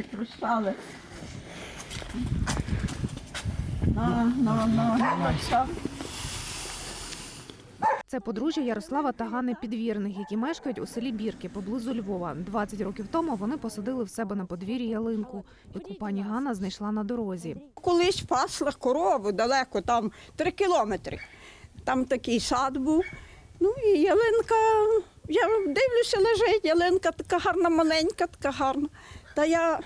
гроші прислали. На, на, на, на. Це подружжя Ярослава та Ганни Підвірних, які мешкають у селі Бірки поблизу Львова. 20 років тому вони посадили в себе на подвір'ї ялинку, яку пані Ганна знайшла на дорозі. Колись пасла корову далеко, там три кілометри. Там такий сад був. Ну і ялинка, я дивлюся, лежить, ялинка така гарна, маленька, така гарна. Та я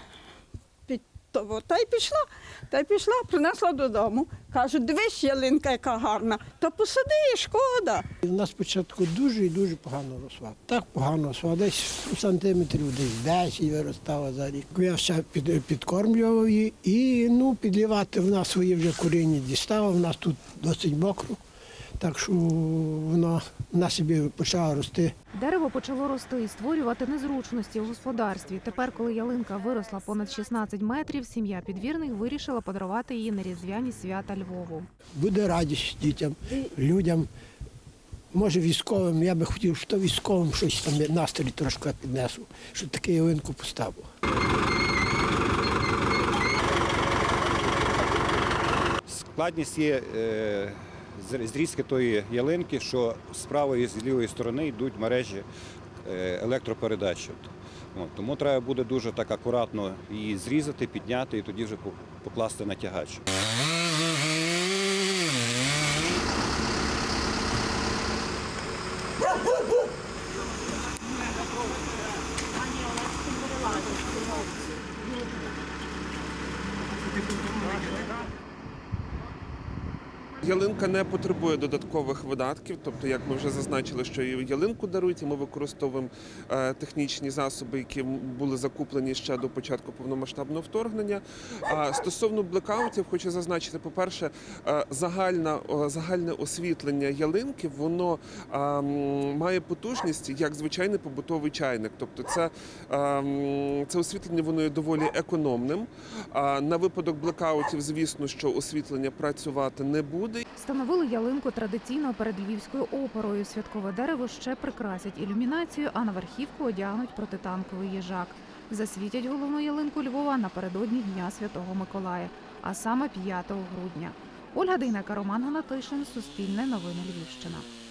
під того, та й пішла, та й пішла, принесла додому. Кажу, дивись, ялинка, яка гарна, то посади, шкода. У нас спочатку дуже і дуже погано росла. Так погано росла, десь сантиметрів десь 10 виростала за рік. Я ще під, підкормлював її і ну, підлівати в нас свої вже коріння дістала. В нас тут досить мокро, так що вона, вона собі почала рости. Дерево почало рости і створювати незручності у господарстві. Тепер, коли ялинка виросла понад 16 метрів, сім'я підвірних вирішила подарувати її на різдвяні свята Львову. Буде радість дітям, людям. Може, військовим, я би хотів, що військовим щось там настрій трошки піднесу, щоб таку ялинку поставив. Складність є е, зрізки тої ялинки, що з правої і з лівої сторони йдуть мережі е, електропередач. От, тому треба буде дуже так акуратно її зрізати, підняти і тоді вже покласти на тягач. Ялинка не потребує додаткових видатків, тобто, як ми вже зазначили, що і ялинку дарують, і ми використовуємо е, технічні засоби, які були закуплені ще до початку повномасштабного вторгнення. Стосовно блекаутів, хочу зазначити, по-перше, е, загальна, загальне освітлення ялинки, воно має потужність як звичайний побутовий чайник. Тобто, це, це освітлення воно є доволі економним. На випадок блекаутів, звісно, що освітлення працювати не буде. Встановили ялинку традиційно перед львівською оперою. Святкове дерево ще прикрасять ілюмінацію, а на верхівку одягнуть протитанковий їжак. Засвітять головну ялинку Львова напередодні Дня Святого Миколая, а саме 5 грудня. Ольга Дейнека, Роман Ганатишин, Суспільне новини Львівщина.